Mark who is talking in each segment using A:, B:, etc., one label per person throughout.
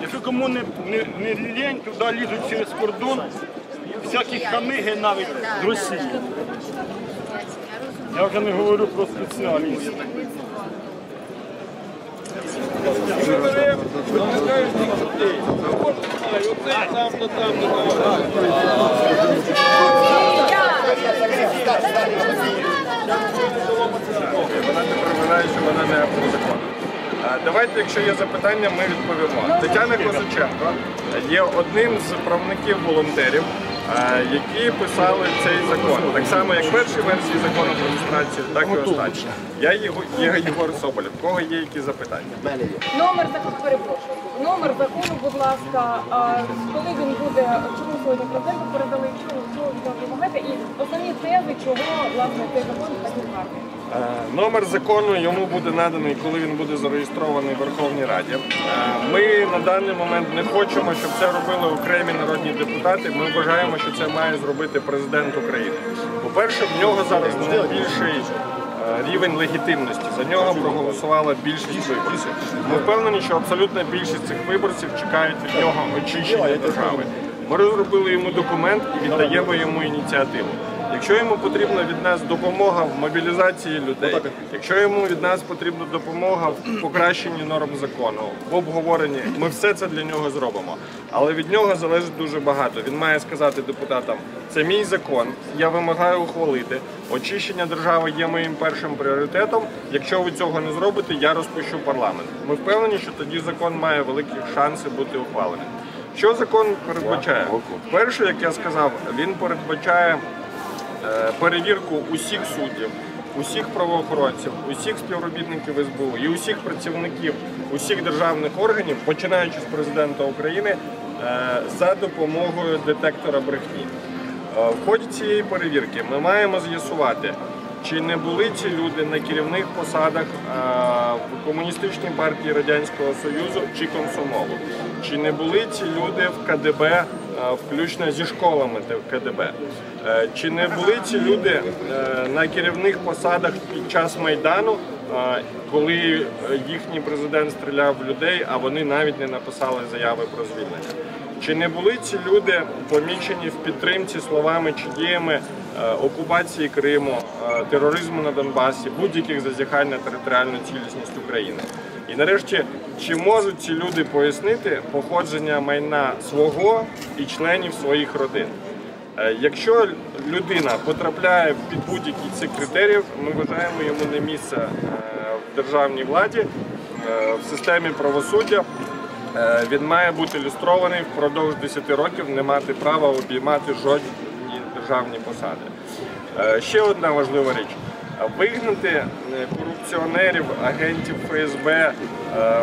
A: Якщо кому не, не, не лінь, туди лізуть через кордон, всякі хамиги навіть з Росії. Я вже не говорю про спеціалістів.
B: Вона не перевіряє, що вона не автор закону. Е, Давайте, якщо є запитання, ми відповімо. Тетяна Козаченко є одним з правників волонтерів, е, які писали цей закон. Так само, як перші версії закону про люстрацію, так і останні. Я Єго- є Єгор Соболєв. В кого є які запитання?
C: Номер закону, перепрошую. Номер закону, будь ласка, коли він буде, чому сьогодні президенту передали, чого, чого ви там вимагаєте, і основні тези, чого власне цей закон такий гарний.
B: Е, Номер закону йому буде наданий, коли він буде зареєстрований в Верховній Раді. Е, Ми на даний момент не хочемо, щоб це робили окремі народні депутати. Ми вважаємо, що це має зробити президент України. По-перше, в нього зараз найбільший е, рівень легітимності. За нього проголосувала більшість виборців. Ми впевнені, що абсолютна більшість цих виборців чекають від нього очищення держави. Ми розробили йому документ і віддаємо йому ініціативу. Якщо йому потрібна від нас допомога в мобілізації людей, якщо йому від нас потрібна допомога в покращенні норм закону, в обговоренні, ми все це для нього зробимо. Але від нього залежить дуже багато. Він має сказати депутатам: це мій закон, я вимагаю ухвалити. Очищення держави є моїм першим пріоритетом. Якщо ви цього не зробите, я розпущу парламент. Ми впевнені, що тоді закон має великі шанси бути ухваленим. Що закон передбачає? Перше, як я сказав, він передбачає е, перевірку усіх суддів, усіх правоохоронців, усіх співробітників СБУ і усіх працівників усіх державних органів, починаючи з президента України, е, за допомогою детектора брехні. Е, В ході цієї перевірки ми маємо з'ясувати, чи не були ці люди на керівних посадах в комуністичній партії Радянського Союзу чи комсомолу, чи не були ці люди в КДБ, е, включно зі школами те- КДБ, Е, чи не були ці люди е, на керівних посадах під час майдану, коли їхній президент стріляв в людей, а вони навіть не написали заяви про звільнення. Чи не були ці люди помічені в підтримці словами чи діями окупації Криму, тероризму на Донбасі, будь-яких зазіхань на територіальну цілісність України? І нарешті, чи можуть ці люди пояснити походження майна свого і членів своїх родин? Е, Якщо людина потрапляє під будь-який з цих критеріїв, ми вважаємо йому не місце е, в державній владі, е, в системі правосуддя. Він має бути люстрований впродовж 10 років, не мати права обіймати жодні державні посади. Ще одна важлива річ. Вигнати е, корупціонерів, агентів ФСБ, е,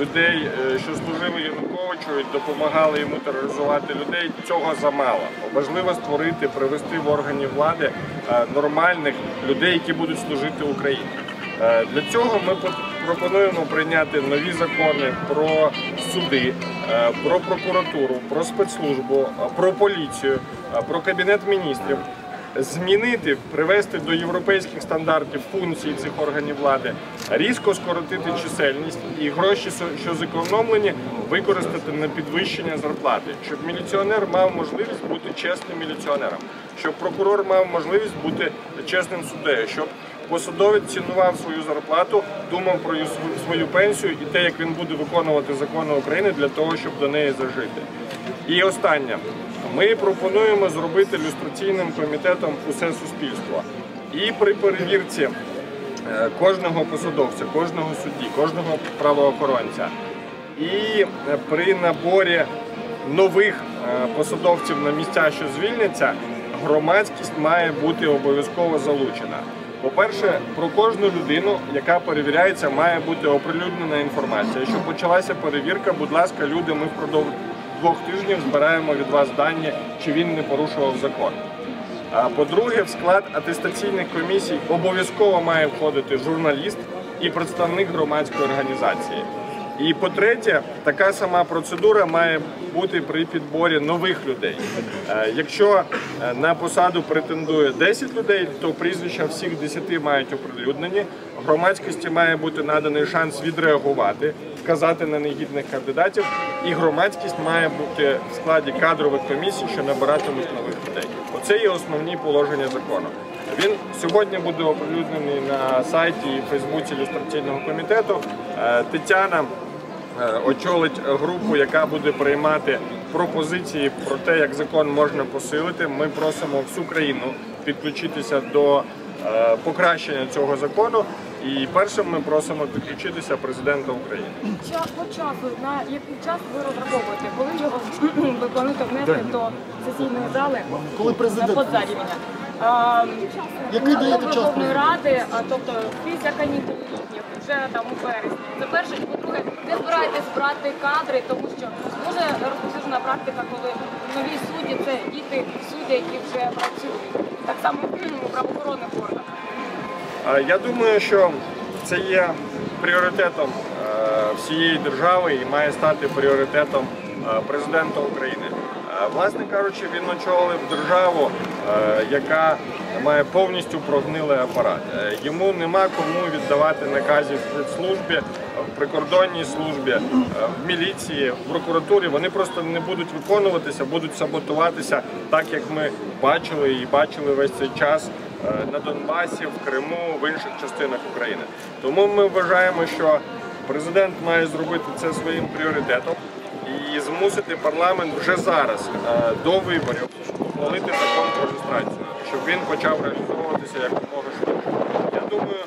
B: людей, е, що служили Януковичу і допомагали йому тероризувати людей, цього замало. Важливо створити, привести в органи влади е, нормальних людей, які будуть служити Україні. Для цього ми пропонуємо прийняти нові закони про суди, про прокуратуру, про спецслужбу, про поліцію, про кабінет міністрів. Змінити, привести до європейських стандартів функції цих органів влади, різко скоротити чисельність і гроші, що зекономлені, використати на підвищення зарплати, щоб міліціонер мав можливість бути чесним міліціонером, щоб прокурор мав можливість бути чесним суддею, щоб посадовець цінував свою зарплату, думав про свою пенсію і те, як він буде виконувати закони України для того, щоб до неї зажити. І останнє. Ми пропонуємо зробити люстраційним комітетом усе суспільство. І при перевірці е, кожного посадовця, кожного судді, кожного правоохоронця. І е, при наборі нових е, посадовців на місця, що звільняться, громадськість має бути обов'язково залучена. По-перше, про кожну людину, яка перевіряється, має бути оприлюднена інформація. Якщо почалася перевірка, будь ласка, люди, ми впродовж двох тижнів збираємо від вас дані, чи він не порушував закон. По-друге, в склад атестаційних комісій обов'язково має входити журналіст і представник громадської організації. І по-третє, така сама процедура має бути при підборі нових людей. Е, Якщо е, на посаду претендує 10 людей, то прізвища всіх 10 мають оприлюднені. Громадськості має бути наданий шанс відреагувати, вказати на негідних кандидатів, і громадськість має бути в складі кадрових комісій, що набиратимуть нових людей. Оце є основні положення закону. Він сьогодні буде оприлюднений на сайті і Фейсбуці ілюстраційного комітету. Е, Тетяна очолить групу, яка буде приймати пропозиції про те, як закон можна посилити. Ми просимо всю країну підключитися до е, покращення цього закону. І першим ми просимо підключитися президента України.
C: Ча- По часу, на який час ви розраховуєте? Коли його ви плануєте внести до сесійної зали?
D: Коли президент
C: На подзаді мене. А,
D: Який даєте час
C: Верховної Ради, а тобто після канікул вже там у березні. Це перше. По-друге, де збираєтесь брати кадри, тому що дуже розповсюджена практика, коли нові судді це діти судді, які вже працюють. Так само у правоохоронних органах.
B: Я думаю, що це є пріоритетом е, всієї держави і має стати пріоритетом е, президента України. Власне кажучи, він очолив державу, е, яка має повністю прогнилий апарат. Е, Йому нема кому віддавати наказів в спецслужбі, в прикордонній службі, е, в міліції, в прокуратурі. Вони просто не будуть виконуватися, будуть саботуватися так, як ми бачили і бачили весь цей час на Донбасі, в Криму, в інших частинах України. Тому ми вважаємо, що президент має зробити це своїм пріоритетом і змусити парламент вже зараз е, до виборів ухвалити закон про люстрацію, щоб він почав реалізовуватися якомога швидше. Я думаю,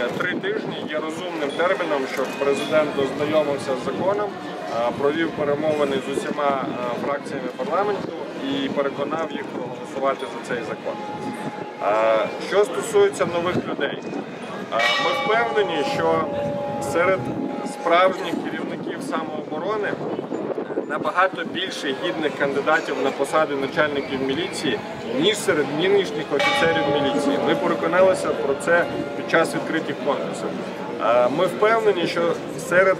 B: е, три тижні є розумним терміном, щоб президент ознайомився з законом, е, провів перемовини з усіма фракціями парламенту і переконав їх проголосувати за цей закон. Що стосується нових людей, ми впевнені, що серед справжніх керівників самооборони набагато більше гідних кандидатів на посади начальників міліції, ніж серед нинішніх офіцерів міліції. Ми переконалися про це під час відкритих конкурсів. Ми впевнені, що серед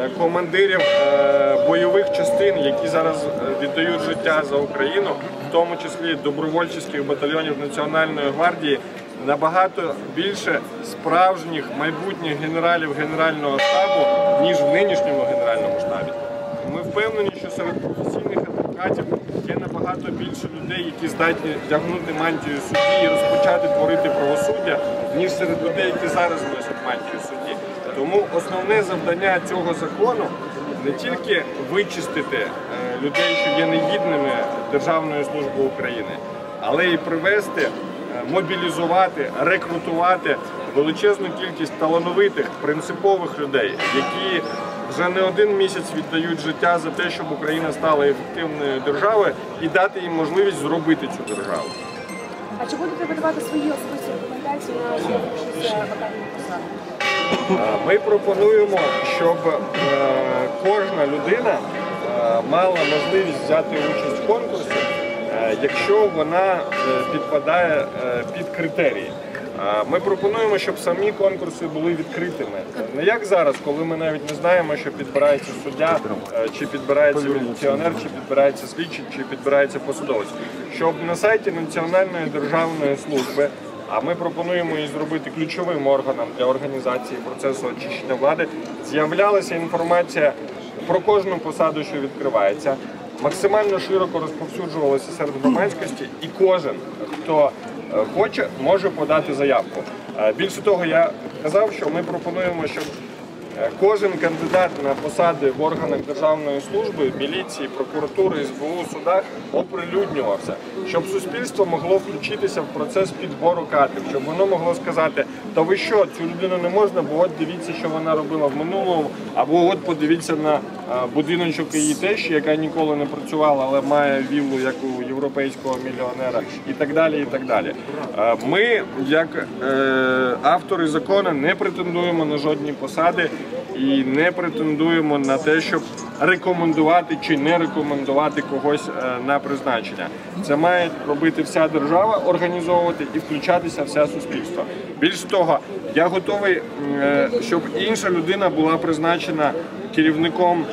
B: е, командирів е, бойових частин, які зараз е, віддають життя за Україну, в тому числі добровольчих батальйонів Національної гвардії, набагато більше справжніх майбутніх генералів Генерального штабу, ніж в нинішньому генеральному штабі. Впевнені, що серед професійних адвокатів є набагато більше людей, які здатні вдягнути мантію судді і розпочати творити правосуддя, ніж серед людей, які зараз носять мантію судді. Тому основне завдання цього закону не тільки вичистити е, людей, що є негідними Державної служби України, але й привести, е, мобілізувати, рекрутувати величезну кількість талановитих, принципових людей, які вже не один місяць віддають життя за те, щоб Україна стала ефективною державою і дати їм можливість зробити цю державу.
C: А чи будете видавати свої особисті рекомендації на з'явившися вакантні посади?
B: Е, Ми пропонуємо, щоб е, кожна людина е, мала можливість взяти участь в конкурсі, якщо вона підпадає під критерії. Ми пропонуємо, щоб самі конкурси були відкритими. Не як зараз, коли ми навіть не знаємо, що підбирається суддя, е, чи підбирається міліціонер, чи підбирається слідчий, чи підбирається посадовець. Щоб на сайті Національної державної служби а ми пропонуємо її зробити ключовим органом для організації процесу очищення влади. З'являлася інформація про кожну посаду, що відкривається, максимально широко розповсюджувалася серед громадськості, і кожен, хто хоче, може подати заявку. Е, Більше того, я казав, що ми пропонуємо, щоб Е, Кожен кандидат на посади в органах державної служби, міліції, прокуратури, СБУ, судах оприлюднювався, щоб суспільство могло включитися в процес підбору кадрів, щоб воно могло сказати, та ви що, цю людину не можна, бо от дивіться, що вона робила в минулому, або от подивіться на е, будиночок її тещі, яка ніколи не працювала, але має віллу, як у європейського мільйонера, і так далі. І так далі. Е, Ми, як е, автори закону, не претендуємо на жодні посади і не претендуємо на те, щоб рекомендувати чи не рекомендувати когось е, на призначення. Це має робити вся держава, організовувати і включатися все суспільство. Більш того, я готовий, щоб інша людина була призначена керівником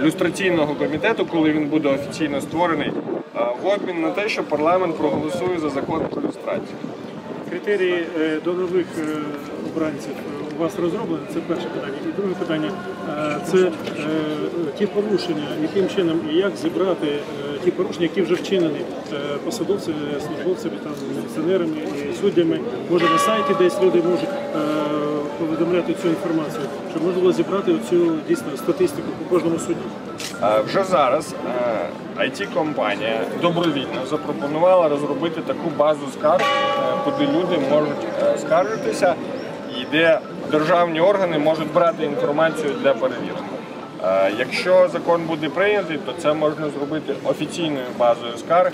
B: люстраційного комітету, коли він буде офіційно створений, в обмін на те, що парламент проголосує за закон про люстрацію.
D: Критерії е, до нових е, обранців е, у вас розроблені? Це перше питання. І друге питання е, це е, ті порушення, яким чином і як зібрати е, ті порушення, які вже вчинені е, посадовцями, службовцями, міліціонерами суддями. Може на сайті десь люди можуть е, повідомляти цю інформацію, щоб можна було зібрати цю дійсно статистику по кожному судді.
B: Е, Вже зараз IT-компанія добровільно запропонувала розробити таку базу скарг, е, куди люди можуть е, скаржитися і де державні органи можуть брати інформацію для перевірки. Е, Якщо закон буде прийнятий, то це можна зробити офіційною базою скарг.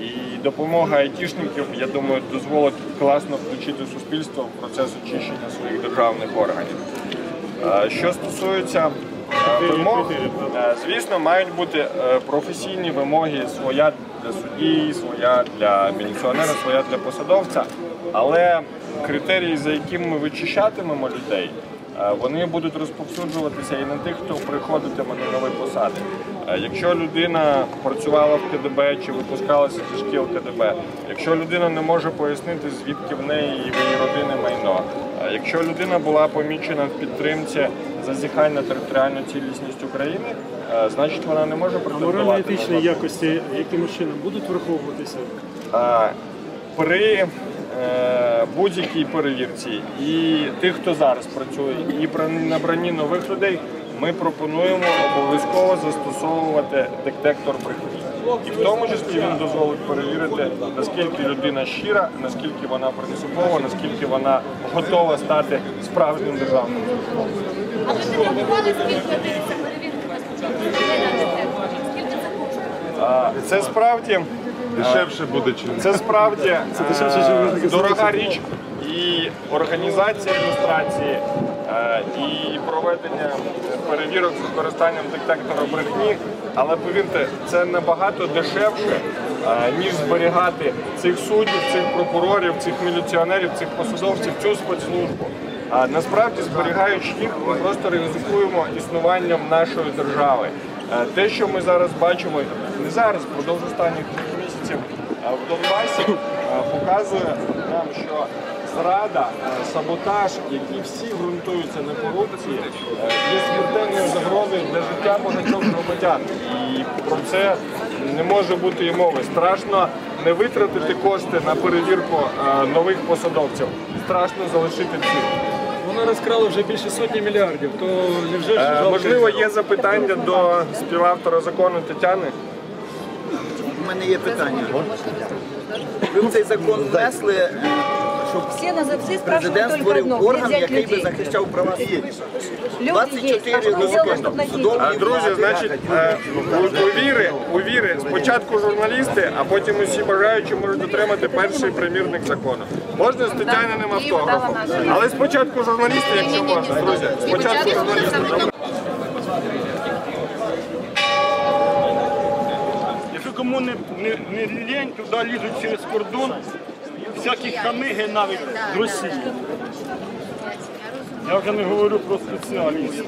B: І допомога айтішників, я думаю, дозволить класно включити суспільство в процес очищення своїх державних органів. Е, Що стосується е, вимог, е, звісно, мають бути е, професійні вимоги своя для судді, своя для міліціонера, своя для посадовця. Але критерії, за якими ми вичищатимемо людей, е, вони будуть розповсюджуватися і на тих, хто приходитиме на нові посади. Якщо людина працювала в КДБ чи випускалася зі шкіл КДБ, якщо людина не може пояснити, звідки в неї і в її родини майно, якщо людина була помічена в підтримці зазіхань на територіальну цілісність України, е, значить вона не може претендувати. на
D: Морально-етичні якості якимось чином будуть враховуватися?
B: А, При е, будь-якій перевірці і тих, хто зараз працює, і при набранні нових людей, ми пропонуємо обов'язково застосовувати детектор брехні. І в тому числі він дозволить перевірити, наскільки людина щира, наскільки вона принципова, наскільки вона готова стати справжнім державним.
E: А ви не рахували, скільки обійдеться перевірки? Скільки це коштує?
B: Це справді
F: Дешевше буде чи ні?
B: Це справді е, дорога річ і організація ілюстрації, е, і проведення перевірок з використанням детектора брехні. Але повірте, це набагато дешевше, е, ніж зберігати цих суддів, цих прокурорів, цих міліціонерів, цих посадовців, цю спецслужбу. А насправді, зберігаючи їх, ми просто ризикуємо існуванням нашої держави. Е, Те, що ми зараз бачимо, не зараз, впродовж останніх місяців е, в Донбасі, е, показує нам, що зрада, саботаж, які всі ґрунтуються на корупції, є смертельною загрозою для життя багатьох громадян. І про це не може бути і мови. Страшно не витратити кошти на перевірку нових посадовців. Страшно залишити цих.
D: Воно розкрало вже більше сотні мільярдів, то невже ж
B: Е,
D: жалко?
B: Можливо, є запитання до співавтора закону Тетяни.
G: У мене є питання. Ви в цей закон внесли, е, щоб
H: Все, на, все спрашивают
G: створив
H: одно,
G: орган,
H: взять
G: який би
H: людей.
G: захищав права.
H: Люди а
G: 24
H: что ты сделала,
G: закону.
H: чтобы найти
G: Судової
H: их?
B: Друзі, значить, е, у, у віри, у віри спочатку журналісти, а потім усі бажаючі можуть отримати перший примірник закону. Можна з Тетяниним автографом. Але спочатку журналісти, якщо можна, друзі. Спочатку журналісти.
A: Якщо кому не, не, не лінь, туди лізуть через кордон всякі хамиги навіть з Росії. Я вже не говорю про спеціалістів.